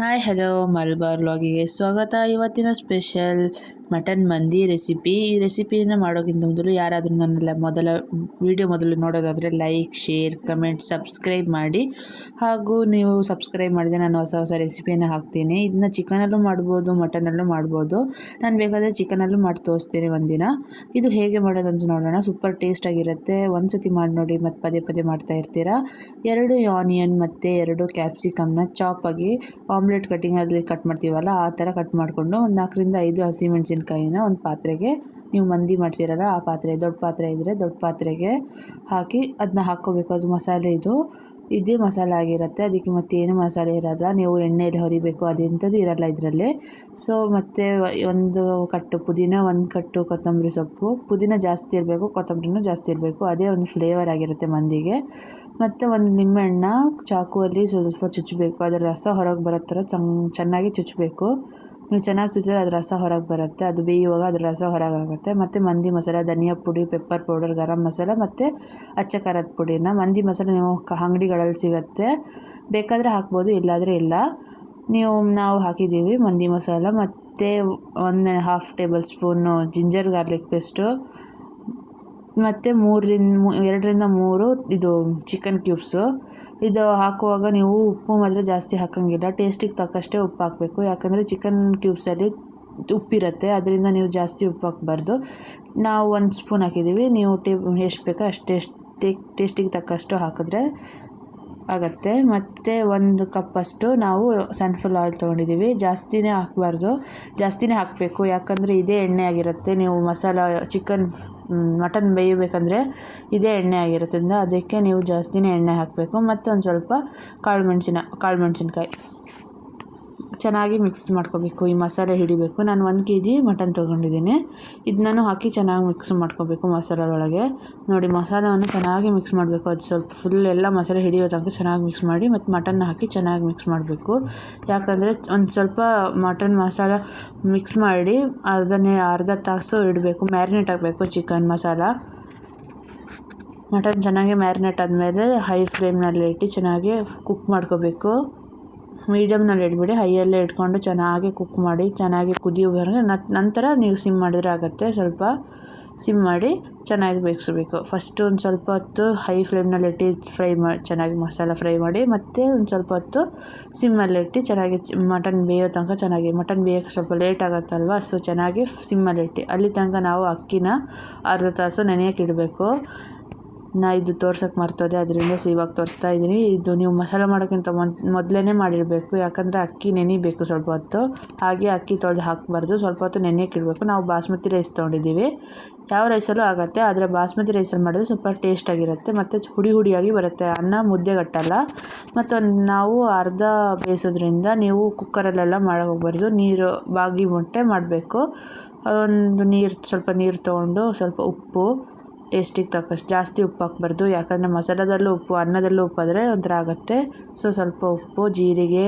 Hi hello Malabar ವ್ಲಾಗಿಗೆ ಸ್ವಾಗತ. ಇವತ್ತಿನ special mutton ಮಂದಿ ರೆಸಿಪಿ ಈ ರೆಸಿಪಿಯನ್ನು ಮಾಡೋಕ್ಕಿಂತ ಮೊದಲು ಯಾರಾದರೂ ನನ್ನೆಲ್ಲ ಮೊದಲ ವಿಡಿಯೋ ಮೊದಲು ನೋಡೋದಾದರೆ ಲೈಕ್ ಶೇರ್ ಕಮೆಂಟ್ ಸಬ್ಸ್ಕ್ರೈಬ್ ಮಾಡಿ. ಹಾಗೂ ನೀವು ಸಬ್ಸ್ಕ್ರೈಬ್ ಮಾಡಿದರೆ ನಾನು ಹೊಸ ಹೊಸ ರೆಸಿಪಿಯನ್ನು ಹಾಕ್ತೀನಿ. ಇದನ್ನ ಚಿಕನಲ್ಲೂ ಮಾಡ್ಬೋದು ಮಟನಲ್ಲೂ ಮಾಡ್ಬೋದು. ನಾನು ಬೇಕಾದರೆ ಚಿಕನಲ್ಲೂ ಮಾಡಿ ತೋರಿಸ್ತೀನಿ ಒಂದಿನ. ಇದು ಹೇಗೆ ಮಾಡೋದಂತ ನೋಡೋಣ. ಸೂಪರ್ ಟೇಸ್ಟಾಗಿರುತ್ತೆ ಒಂದು ಸತಿ ಮಾಡಿ ನೋಡಿ ಮತ್ತು ಪದೇ ಪದೇ ಮಾಡ್ತಾ ಇರ್ತೀರಾ. ಎರಡು ಆನಿಯನ್ ಮತ್ತು ಎರಡು ಕ್ಯಾಪ್ಸಿಕಮ್ನ ಚಾಪಾಗಿ ಆಮ್ಲೆಟ್ ಕಟ್ಟಿಂಗಲ್ಲಿ ಕಟ್ ಮಾಡ್ತೀವಲ್ಲ, ಆ ಥರ ಕಟ್ ಮಾಡಿಕೊಂಡು ಒಂದು ನಾಲ್ಕರಿಂದ ಐದು ಹಸಿಮೆಣಸಿನ್ಕಾಯಿನ ಒಂದು ಪಾತ್ರೆಗೆ ನೀವು ಮಂದಿ ಮಾಡ್ತೀರಲ್ಲ, ಆ ಪಾತ್ರೆ ದೊಡ್ಡ ಪಾತ್ರೆ ಇದ್ದರೆ ದೊಡ್ಡ ಪಾತ್ರೆಗೆ ಹಾಕಿ ಅದನ್ನ ಹಾಕ್ಕೋಬೇಕು. ಅದು ಮಸಾಲೆ ಇದು. ಇದೇ ಮಸಾಲೆ ಆಗಿರುತ್ತೆ. ಅದಕ್ಕೆ ಮತ್ತೇನು ಮಸಾಲೆ ಇರಲ್ಲ. ನೀವು ಎಣ್ಣೆಯಲ್ಲಿ ಹೊರಿಬೇಕು ಅದೆಂಥದ್ದು ಇರಲ್ಲ ಇದರಲ್ಲಿ. ಸೊ ಮತ್ತು ಒಂದು ಕಟ್ಟು ಪುದೀನ, ಒಂದು ಕಟ್ಟು ಕೊತ್ತಂಬರಿ ಸೊಪ್ಪು. ಪುದೀನ ಜಾಸ್ತಿ ಇರಬೇಕು, ಕೊತ್ತಂಬರಿನೂ ಜಾಸ್ತಿ ಇರಬೇಕು. ಅದೇ ಒಂದು ಫ್ಲೇವರ್ ಆಗಿರುತ್ತೆ ಮಂದಿಗೆ. ಮತ್ತು ಒಂದು ನಿಂಬೆಹಣ್ಣ, ಚಾಕುವಲ್ಲಿ ಸ್ವಲ್ಪ ಚುಚ್ಚಬೇಕು ಅದರ ರಸ ಹೊರಗೆ ಬರೋ ಥರ ಚೆನ್ನಾಗಿ ಚುಚ್ಚಬೇಕು ನೀವು ಚೆನ್ನಾಗಿ ಸುತ್ತಿದ್ರೆ ಅದು ರಸ ಹೊರಗೆ ಬರುತ್ತೆ. ಅದು ಬೇಯುವಾಗ ಅದ್ರ ರಸ ಹೊರಗಾಗುತ್ತೆ ಮತ್ತು ಮಂದಿ ಮಸಾಲ, ಧನಿಯಾ ಪುಡಿ ಪೆಪ್ಪರ್ ಪೌಡರ್ ಗರಂ ಮಸಾಲ ಮತ್ತು ಅಚ್ಚ ಖಾರದ ಪುಡಿನ. ಮಂದಿ ಮಸಾಲೆ ನೀವು ಅಂಗಡಿಗಳಲ್ಲಿ ಸಿಗುತ್ತೆ. ಬೇಕಾದರೆ ಹಾಕ್ಬೋದು, ಇಲ್ಲಾದರೆ ಇಲ್ಲ. ನೀವು, ನಾವು ಹಾಕಿದ್ದೀವಿ ಮಂದಿ ಮಸಾಲ. ಮತ್ತು ಒಂದು half tablespoon ginger garlic paste ಮತ್ತು ಮೂರರಿಂದ ಎರಡರಿಂದ ಮೂರು ಇದು ಚಿಕನ್ ಕ್ಯೂಬ್ಸು ಇದು ಹಾಕುವಾಗ ನೀವು ಉಪ್ಪು ಮಾತ್ರ ಜಾಸ್ತಿ ಹಾಕೋಂಗಿಲ್ಲ. ಟೇಸ್ಟಿಗೆ ತಕ್ಕಷ್ಟೇ ಉಪ್ಪು ಹಾಕಬೇಕು. ಯಾಕಂದರೆ ಚಿಕನ್ ಕ್ಯೂಬ್ಸಲ್ಲಿ ಉಪ್ಪಿರುತ್ತೆ. ಅದರಿಂದ ನೀವು ಜಾಸ್ತಿ ಉಪ್ಪು ಹಾಕಬಾರ್ದು. ನಾವು ಒಂದು ಸ್ಪೂನ್ ಹಾಕಿದ್ದೀವಿ ನೀವು ಟೇ, ಎಷ್ಟು ಬೇಕೋ ಅಷ್ಟು ಟೇಸ್ಟಿಗೆ ತಕ್ಕಷ್ಟು ಹಾಕಿದ್ರೆ ಆಗುತ್ತೆ. ಮತ್ತು ಒಂದು ಕಪ್ಪಷ್ಟು ನಾವು ಸನ್ಫ್ಲವರ್ ಆಯಿಲ್ ತೊಗೊಂಡಿದ್ದೀವಿ. ಜಾಸ್ತಿನೇ ಹಾಕಬಾರ್ದು. ಜಾಸ್ತಿನೇ ಹಾಕಬೇಕು. ಯಾಕಂದರೆ ಇದೇ ಎಣ್ಣೆ ಆಗಿರುತ್ತೆ. ನೀವು ಮಸಾಲ ಚಿಕನ್ ಮಟನ್ ಬೇಯಬೇಕಂದ್ರೆ ಇದೇ ಎಣ್ಣೆ ಆಗಿರೋದ್ರಿಂದ ಅದಕ್ಕೆ ನೀವು ಜಾಸ್ತಿನೇ ಎಣ್ಣೆ ಹಾಕಬೇಕು. ಮತ್ತು ಒಂದು ಸ್ವಲ್ಪ ಕಾಳು ಮೆಣಸಿನ ಚೆನ್ನಾಗಿ ಮಿಕ್ಸ್ ಮಾಡ್ಕೋಬೇಕು. ಈ ಮಸಾಲೆ ಹಿಡಿಬೇಕು. ನಾನು ಒಂದು ಕೆ ಜಿ ಮಟನ್ ತೊಗೊಂಡಿದ್ದೀನಿ. ಇದನ್ನೂ ಹಾಕಿ ಚೆನ್ನಾಗಿ ಮಿಕ್ಸ್ ಮಾಡ್ಕೋಬೇಕು ಮಸಾಲದೊಳಗೆ. ನೋಡಿ, ಮಸಾಲವನ್ನು ಚೆನ್ನಾಗಿ ಮಿಕ್ಸ್ ಮಾಡಬೇಕು. ಅದು ಸ್ವಲ್ಪ ಫುಲ್ ಎಲ್ಲ ಮಸಾಲೆ ಹಿಡಿಯೋ ತನಕ ಚೆನ್ನಾಗಿ ಮಿಕ್ಸ್ ಮಾಡಿ ಮತ್ತು ಮಟನ್ ಹಾಕಿ ಚೆನ್ನಾಗಿ ಮಿಕ್ಸ್ ಮಾಡಬೇಕು. ಯಾಕಂದರೆ ಒಂದು ಸ್ವಲ್ಪ ಮಟನ್ ಮಸಾಲ ಮಿಕ್ಸ್ ಮಾಡಿ ಅದನ್ನೇ ಅರ್ಧ ತಾಸು ಇಡಬೇಕು. ಮ್ಯಾರಿನೇಟ್ ಆಗಬೇಕು ಚಿಕನ್ ಮಸಾಲ. ಮಟನ್ ಚೆನ್ನಾಗಿ ಮ್ಯಾರಿನೇಟ್ ಆದಮೇಲೆ ಹೈ ಫ್ಲೇಮ್ನಲ್ಲಿ ಇಟ್ಟು ಚೆನ್ನಾಗಿ ಕುಕ್ ಮಾಡ್ಕೋಬೇಕು. ಮೀಡಿಯಮ್ನಲ್ಲಿ ಇಟ್ಬಿಡಿ ಹೈಯಲ್ಲೇ ಇಟ್ಕೊಂಡು ಚೆನ್ನಾಗಿ ಕುಕ್ ಮಾಡಿ, ಚೆನ್ನಾಗಿ ಕುದಿಯೋವರೆಗೆ ನಂತರ ನೀವು ಸಿಮ್ ಮಾಡಿದ್ರೆ ಆಗುತ್ತೆ. ಸ್ವಲ್ಪ ಸಿಮ್ ಮಾಡಿ ಚೆನ್ನಾಗಿ ಬೇಯಿಸ್ಬೇಕು. ಫಸ್ಟು ಒಂದು ಸ್ವಲ್ಪ ಹೊತ್ತು ಹೈ ಫ್ಲೇಮ್ನಲ್ಲಿ ಇಟ್ಟು ಫ್ರೈ ಮಾಡಿ ಚೆನ್ನಾಗಿ ಮಸಾಲ ಫ್ರೈ ಮಾಡಿ, ಮತ್ತು ಒಂದು ಸ್ವಲ್ಪ ಹೊತ್ತು ಸಿಮ್ಮಲ್ಲಿಟ್ಟು ಚೆನ್ನಾಗಿ ಮಟನ್ ಬೇಯೋ ತನಕ ಚೆನ್ನಾಗಿ ಮಟನ್ ಬೇಯೋಕ್ಕೆ ಸ್ವಲ್ಪ ಲೇಟ್ ಆಗುತ್ತಲ್ವ? ಸೊ ಚೆನ್ನಾಗಿ ಸಿಮ್ಮಲ್ಲಿಟ್ಟು ಅಲ್ಲಿ ತನಕ ನಾವು ಅಕ್ಕಿನ ಅರ್ಧ ತಾಸು ನೆನೆಯೋಕೆ ಇಡಬೇಕು. ನಾ ಇದು ತೋರ್ಸೋಕೆ ಮರ್ತೋದೆ, ಅದರಿಂದ ಸೊ ಇವಾಗ ತೋರಿಸ್ತಾ ಇದ್ದೀನಿ. ಇದು ನೀವು ಮಸಾಲೆ ಮಾಡೋಕ್ಕಿಂತ ಮೊದಲೇ ಮಾಡಿರಬೇಕು. ಯಾಕಂದರೆ ಅಕ್ಕಿ ನೆನಿಬೇಕು ಸ್ವಲ್ಪ ಹೊತ್ತು. ಹಾಗೆ ಅಕ್ಕಿ ತೊಳೆದು ಹಾಕಬಾರ್ದು. ಸ್ವಲ್ಪ ಹೊತ್ತು ನೆನೆಯಕ್ಕೆ ಇಡಬೇಕು ನಾವು ಬಾಸ್ಮತಿ ರೈಸ್ ತೊಗೊಂಡಿದ್ದೀವಿ. ಯಾವ ರೈಸಲ್ಲೂ ಆಗುತ್ತೆ. ಆದರೆ ಬಾಸ್ಮತಿ ರೈಸಲ್ಲಿ ಮಾಡಿದ್ರೆ ಸ್ವಲ್ಪ ಟೇಸ್ಟಾಗಿರುತ್ತೆ ಮತ್ತು ಹುಡಿ ಹುಡಿಯಾಗಿ ಬರುತ್ತೆ. ಅನ್ನ ಮುದ್ದೆ ಗಟ್ಟಲ್ಲ. ಮತ್ತು ನಾವು ಅರ್ಧ ಬೇಯಿಸೋದ್ರಿಂದ ನೀವು ಕುಕ್ಕರಲ್ಲೆಲ್ಲ ಮಾಡೋಕೆ ನೀರು, ಬಾಗಿ ಮೊಟ್ಟೆ ಮಾಡಬೇಕು. ಒಂದು ನೀರು, ಸ್ವಲ್ಪ ನೀರು ತೊಗೊಂಡು ಸ್ವಲ್ಪ ಉಪ್ಪು ಟೇಸ್ಟಿಗೆ ತಕ್ಕಷ್ಟು ಜಾಸ್ತಿ ಉಪ್ಪು ಹಾಕ್ಬಾರ್ದು. ಯಾಕಂದರೆ ಮಸಾಲದಲ್ಲೂ ಉಪ್ಪು, ಅನ್ನದಲ್ಲೂ ಉಪ್ಪಾದರೆ ಒಂಥರ ಆಗುತ್ತೆ. ಸೊ ಸ್ವಲ್ಪ ಉಪ್ಪು, ಜೀರಿಗೆ,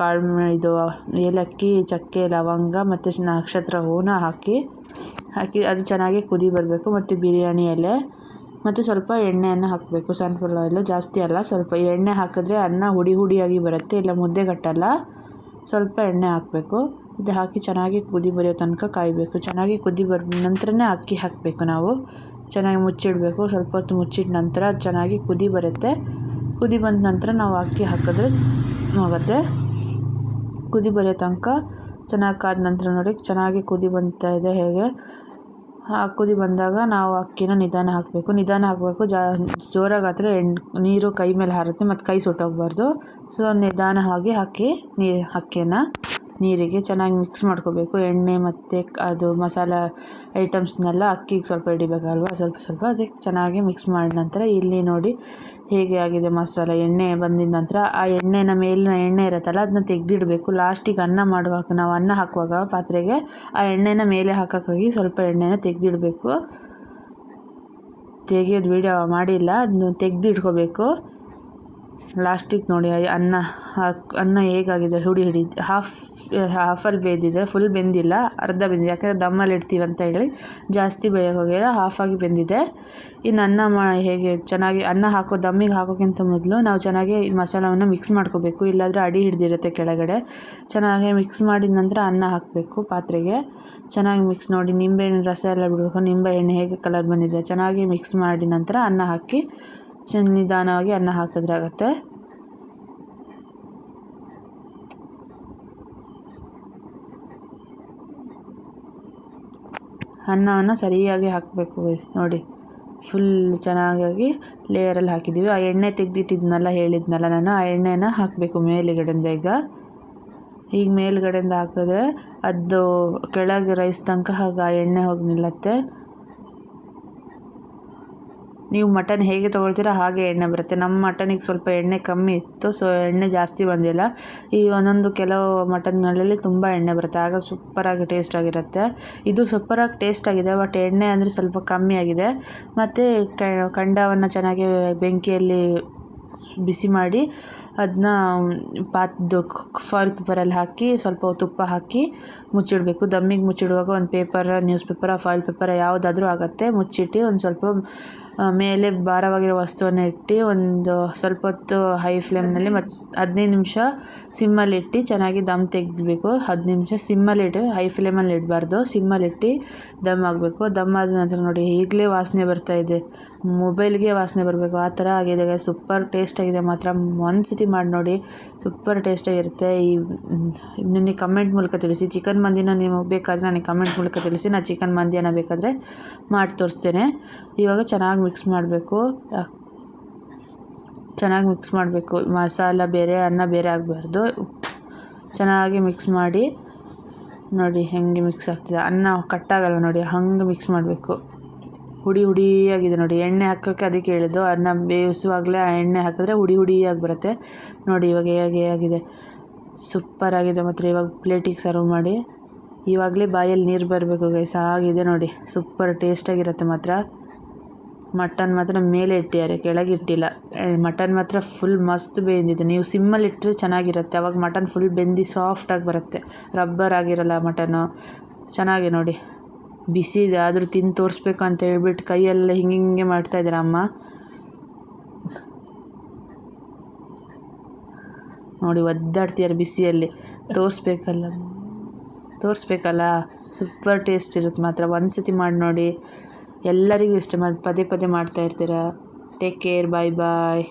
ಕಾಳು ಇದು, ಏಲಕ್ಕಿ, ಚಕ್ಕೆ, ಲವಂಗ ಮತ್ತು ನಕ್ಷತ್ರ ಹೂವನ್ನ ಹಾಕಿ ಹಾಕಿ ಅದು ಚೆನ್ನಾಗಿ ಕುದಿ ಬರಬೇಕು ಮತ್ತು ಬಿರಿಯಾನಿ ಎಲೆ ಮತ್ತು ಸ್ವಲ್ಪ ಎಣ್ಣೆಯನ್ನು ಹಾಕಬೇಕು. ಸನ್ಫ್ಲವರ್ ಆಯಿಲು ಜಾಸ್ತಿ ಅಲ್ಲ, ಸ್ವಲ್ಪ ಎಣ್ಣೆ ಹಾಕಿದ್ರೆ ಅನ್ನ ಹುಡಿ ಹುಡಿಯಾಗಿ ಬರುತ್ತೆ, ಇಲ್ಲ ಮುದ್ದೆ ಕಟ್ಟಲ್ಲ ಸ್ವಲ್ಪ ಎಣ್ಣೆ ಹಾಕಬೇಕು. ಇದು ಹಾಕಿ ಚೆನ್ನಾಗಿ ಕುದಿ ಬರೆಯೋ ತನಕ ಕಾಯಬೇಕು. ಚೆನ್ನಾಗಿ ಕುದಿ ಬರ ನಂತರನೇ ಅಕ್ಕಿ ಹಾಕಬೇಕು ನಾವು. ಚೆನ್ನಾಗಿ ಮುಚ್ಚಿಡಬೇಕು. ಸ್ವಲ್ಪ ಹೊತ್ತು ಮುಚ್ಚಿದ ನಂತರ ಚೆನ್ನಾಗಿ ಕುದಿ ಬರುತ್ತೆ. ಕುದಿ ಬಂದ ನಂತರ ನಾವು ಅಕ್ಕಿ ಹಾಕಿದ್ರೆ ಆಗುತ್ತೆ ಕುದಿ ಬರೋ ತನಕ ಚೆನ್ನಾಗಿ ಕಾದ ನಂತರ ನೋಡಿ, ಚೆನ್ನಾಗಿ ಕುದಿ ಬಂತಾ ಇದೆ ಹೇಗೆ. ಕುದಿ ಬಂದಾಗ ನಾವು ಅಕ್ಕಿನ ನಿಧಾನ ಹಾಕಬೇಕು. ನಿಧಾನ ಹಾಕಬೇಕು. ಜಾ, ಜೋರಾಗಿ ಆದರೆ ನೀರು ಕೈ ಮೇಲೆ ಹಾರುತ್ತೆ, ಮತ್ತು ಕೈ ಸುಟ್ಟೋಗ್ಬಾರ್ದು. ಸೊ ನಿಧಾನವಾಗಿ ಹಾಕಿ ನೀ, ಅಕ್ಕಿನ ನೀರಿಗೆ ಚೆನ್ನಾಗಿ ಮಿಕ್ಸ್ ಮಾಡ್ಕೋಬೇಕು. ಎಣ್ಣೆ ಮತ್ತು ಅದು ಮಸಾಲ ಐಟಮ್ಸ್ನೆಲ್ಲ ಅಕ್ಕಿಗೆ ಸ್ವಲ್ಪ ಹಿಡಿಬೇಕಲ್ವ? ಸ್ವಲ್ಪ ಸ್ವಲ್ಪ ಅದಕ್ಕೆ ಚೆನ್ನಾಗಿ ಮಿಕ್ಸ್ ಮಾಡಿದ ನಂತರ ಇಲ್ಲಿ ನೋಡಿ ಹೇಗೆ ಆಗಿದೆ ಮಸಾಲ. ಎಣ್ಣೆ ಬಂದಿದ ನಂತರ ಆ ಎಣ್ಣೆನ ಮೇಲಿನ ಎಣ್ಣೆ ಇರುತ್ತಲ್ಲ, ಅದನ್ನ ತೆಗೆದಿಡಬೇಕು. ಲಾಸ್ಟಿಗೆ ಅನ್ನ ಮಾಡುವಾಗ, ನಾವು ಅನ್ನ ಹಾಕುವಾಗ ಪಾತ್ರೆಗೆ ಆ ಎಣ್ಣೆನ ಮೇಲೆ ಹಾಕೋಕ್ಕಾಗಿ ಸ್ವಲ್ಪ ಎಣ್ಣೆನ ತೆಗೆದಿಡಬೇಕು. ತೆಗೆಯೋದು ವೀಡಿಯೋ ಮಾಡಿಲ್ಲ, ಅದನ್ನು ತೆಗೆದಿಟ್ಕೋಬೇಕು. ಲಾಸ್ಟಿಗೆ ನೋಡಿ, ಅನ್ನ ಅನ್ನ ಹೇಗಾಗಿದೆ? ಹುಡಿ ಹಿಡಿ ಹಾಫ್ ಹಾಫಲ್ಲಿ ಬೆಂದಿದೆ ಫುಲ್ ಬೆಂದಿಲ್ಲ, ಅರ್ಧ ಬೆಂದಿದೆ. ಯಾಕಂದರೆ ದಮ್ಮಲ್ಲಿ ಇಡ್ತೀವಿ ಅಂತ ಹೇಳಿ ಜಾಸ್ತಿ ಬೇಯಕ್ಕೆ ಹೋಗಿಲ್ಲ ಹಾಫಾಗಿ ಬೆಂದಿದೆ. ಇನ್ನು ಅನ್ನ ಮಾ, ಹೇಗೆ ಚೆನ್ನಾಗಿ ಅನ್ನ ಹಾಕೋ, ದಮ್ಮಿಗೆ ಹಾಕೋಕ್ಕಿಂತ ಮೊದಲು ನಾವು ಚೆನ್ನಾಗಿ ಈ ಮಸಾಲವನ್ನು ಮಿಕ್ಸ್ ಮಾಡ್ಕೋಬೇಕು. ಇಲ್ಲಾಂದರೆ ಅಡಿ ಹಿಡ್ದಿರುತ್ತೆ ಕೆಳಗಡೆ. ಚೆನ್ನಾಗಿ ಮಿಕ್ಸ್ ಮಾಡಿದ ನಂತರ ಅನ್ನ ಹಾಕಬೇಕು ಪಾತ್ರೆಗೆ. ಚೆನ್ನಾಗಿ ಮಿಕ್ಸ್ ನೋಡಿ, ನಿಂಬೆಹಣ್ಣು ರಸ ಎಲ್ಲ ಬಿಡಬೇಕು. ನಿಂಬೆಹಣ್ಣು ಹೇಗೆ ಕಲರ್ ಬಂದಿದೆ? ಚೆನ್ನಾಗಿ ಮಿಕ್ಸ್ ಮಾಡಿ ನಂತರ ಅನ್ನ ಹಾಕಿ ನಿಧಾನವಾಗಿ ಅನ್ನ ಹಾಕಿದ್ರೆ ಅನ್ನವನ್ನು ಸರಿಯಾಗಿ ಹಾಕಬೇಕು ನೋಡಿ ಫುಲ್ ಚೆನ್ನಾಗಿ ಲೇಯರಲ್ಲಿ ಹಾಕಿದ್ದೀವಿ. ಆ ಎಣ್ಣೆ ತೆಗೆದಿಟ್ಟಿದ್ನಲ್ಲ, ಹೇಳಿದ್ನಲ್ಲ ನಾನು, ಆ ಎಣ್ಣೆನ ಹಾಕಬೇಕು ಮೇಲುಗಡೆಯಿಂದ ಈಗ. ಈಗ ಮೇಲುಗಡೆಯಿಂದ ಹಾಕಿದ್ರೆ ಅದು ಕೆಳಗೆ ರೈಸ್ ತನಕ ಹಾಗೆ ಆ ಎಣ್ಣೆ ಹೋಗಿ ನಿಲ್ಲತ್ತೆ. ನೀವು ಮಟನ್ ಹೇಗೆ ತೊಗೊಳ್ತೀರೋ ಹಾಗೆ ಎಣ್ಣೆ ಬರುತ್ತೆ. ನಮ್ಮ ಮಟನಿಗೆ ಸ್ವಲ್ಪ ಎಣ್ಣೆ ಕಮ್ಮಿ ಇತ್ತು ಸೊ ಎಣ್ಣೆ ಜಾಸ್ತಿ ಬಂದಿಲ್ಲ. ಈ ಒಂದೊಂದು ಕೆಲವು ಮಟನ್ಗಳಲ್ಲಿ ತುಂಬ ಎಣ್ಣೆ ಬರುತ್ತೆ. ಆಗ ಸೂಪರಾಗಿ ಟೇಸ್ಟ್ ಆಗಿರುತ್ತೆ. ಇದು ಸೂಪರಾಗಿ ಟೇಸ್ಟ್ ಆಗಿದೆ ಬಟ್ ಎಣ್ಣೆ ಅಂದರೆ ಸ್ವಲ್ಪ ಕಮ್ಮಿ ಆಗಿದೆ. ಮತ್ತು ಕಂಡವನ್ನು ಚೆನ್ನಾಗಿ ಬೆಂಕಿಯಲ್ಲಿ ಬಿಸಿ ಮಾಡಿ ಅದನ್ನ ಪಾತ್ದು ಫಾಯಿಲ್ ಪೇಪರಲ್ಲಿ ಹಾಕಿ, ಸ್ವಲ್ಪ ತುಪ್ಪ ಹಾಕಿ ಮುಚ್ಚಿಡಬೇಕು. ದಮ್ಮಿಗೆ ಮುಚ್ಚಿಡುವಾಗ ಒಂದು ಪೇಪರ್, ನ್ಯೂಸ್ ಪೇಪರ ಫಾಯಿಲ್ ಪೇಪರ ಯಾವುದಾದ್ರೂ ಆಗುತ್ತೆ. ಮುಚ್ಚಿಟ್ಟು ಒಂದು ಸ್ವಲ್ಪ ಮೇಲೆ ಭಾರವಾಗಿರೋ ವಸ್ತುವನ್ನು ಇಟ್ಟು ಒಂದು ಸ್ವಲ್ಪ ಹೊತ್ತು ಹೈ ಫ್ಲೇಮ್ನಲ್ಲಿ ಮತ್ತು ಹದಿನೈದು ನಿಮಿಷ ಸಿಮ್ಮಲ್ಲಿಟ್ಟು ಚೆನ್ನಾಗಿ ದಮ್ ತೆಗೆದ್ಬೇಕು. ಹತ್ತು ನಿಮಿಷ ಸಿಮ್ಮಲ್ಲಿಟ್ಟು ಹೈ ಫ್ಲೇಮಲ್ಲಿ ಇಡಬಾರ್ದು. ಸಿಮ್ಮಲ್ಲಿಟ್ಟು ದಮ್ ಆಗಬೇಕು ದಮ್ ಆದ ನಂತರ ನೋಡಿ, ಈಗಲೇ ವಾಸನೆ ಬರ್ತಾ ಇದೆ. ಮೊಬೈಲ್ಗೆ ವಾಸನೆ ಬರಬೇಕು. ಆ ಥರ ಆಗಿದೆ. ಸೂಪರ್ ಟೇಸ್ಟಾಗಿದೆ ಮಾತ್ರ. ಒಂದು ಸತಿ ಮಾಡಿ ನೋಡಿ. ಸೂಪರ್ ಟೇಸ್ಟಾಗಿರುತ್ತೆ. ಈ ನನಗೆ ಕಮೆಂಟ್ ಮೂಲಕ ತಿಳಿಸಿ. ಚಿಕನ್ ಮಂದಿನ ನೀವು ಬೇಕಾದರೆ ನನಗೆ ಕಮೆಂಟ್ ಮೂಲಕ ತಿಳಿಸಿ. ನಾನು ಚಿಕನ್ ಮಂದಿಯನ್ನು ಬೇಕಾದರೆ ಮಾಡಿ ತೋರಿಸ್ತೇನೆ. ಇವಾಗ ಚೆನ್ನಾಗಿ ಮಿಕ್ಸ್ ಮಾಡಬೇಕು. ಚೆನ್ನಾಗಿ ಮಿಕ್ಸ್ ಮಾಡಬೇಕು. ಮಸಾಲ ಬೇರೆ, ಅನ್ನ ಬೇರೆ ಆಗಬಾರ್ದು. ಚೆನ್ನಾಗಿ ಮಿಕ್ಸ್ ಮಾಡಿ. ನೋಡಿ, ಹೆಂಗೆ ಮಿಕ್ಸ್ ಆಗ್ತಿದೆ. ಅನ್ನ ಕಟ್ಟಾಗಲ್ಲ ನೋಡಿ. ಹಂಗೆ ಮಿಕ್ಸ್ ಮಾಡಬೇಕು. ಹುಡಿ ಹುಡಿಯಾಗಿದೆ ನೋಡಿ. ಎಣ್ಣೆ ಹಾಕೋಕ್ಕೆ ಅದಕ್ಕೆ ಹೇಳಿದ್ದು ಅದನ್ನ ಬೇಯಿಸುವಾಗಲೇ ಎಣ್ಣೆ ಹಾಕಿದ್ರೆ ಹುಡಿ ಹುಡಿಯಾಗಿ ಬರುತ್ತೆ. ನೋಡಿ ಇವಾಗ ಹೇಗೆ ಆಗಿದೆ ಸೂಪ್ಪರಾಗಿದೆ ಮಾತ್ರ ಇವಾಗ ಪ್ಲೇಟಿಗೆ ಸರ್ವ್ ಮಾಡಿ. ಇವಾಗಲೇ ಬಾಯಲ್ಲಿ ನೀರು ಬರಬೇಕು ಗೈಸ್ ಆಗಿದೆ ನೋಡಿ. ಸೂಪರ್ ಟೇಸ್ಟಾಗಿರುತ್ತೆ ಮಾತ್ರ. ಮಟನ್ ಮಾತ್ರ ಮೇಲೆ ಇಟ್ಟಿದ್ದಾರೆ, ಕೆಳಗೆ ಇಟ್ಟಿಲ್ಲ. ಮಟನ್ ಮಾತ್ರ ಫುಲ್ ಮಸ್ತ್ ಬೆಂದಿದೆ. ನೀವು ಸಿಮ್ಮಲ್ಲಿ ಇಟ್ಟರೆ ಚೆನ್ನಾಗಿರುತ್ತೆ. ಅವಾಗ ಮಟನ್ ಫುಲ್ ಬೆಂದು ಸಾಫ್ಟಾಗಿ ಬರುತ್ತೆ. ರಬ್ಬರ್ ಆಗಿರಲ್ಲ ಮಟನು. ಚೆನ್ನಾಗಿ ನೋಡಿ. ಬಿಸಿ ಇದೆ, ಆದರೂ ತಿಂದು ತೋರಿಸ್ಬೇಕು ಅಂತ ಹೇಳ್ಬಿಟ್ಟು ಕೈಯೆಲ್ಲ ಹಿಂಗೆ ಹಿಂಗೆ ಮಾಡ್ತಾಯಿದ್ದಾರೆ ಅಮ್ಮ? ನೋಡಿ, ಒದ್ದಾಡ್ತಿದ್ದಾರೆ ಬಿಸಿಯಲ್ಲಿ. ತೋರಿಸ್ಬೇಕಲ್ಲ ತೋರಿಸ್ಬೇಕಲ್ಲ? ಸೂಪರ್ ಟೇಸ್ಟ್ ಇರುತ್ತೆ ಮಾತ್ರ. ಒಂದು ಸತಿ ಮಾಡಿ ನೋಡಿ. ಎಲ್ಲರಿಗೂ ಇಷ್ಟ. ಮತ್ತು ಪದೇ ಪದೇ ಮಾಡ್ತಾ ಇರ್ತೀರ? ಟೇಕ್ ಕೇರ್ ಬಾಯ್ ಬಾಯ್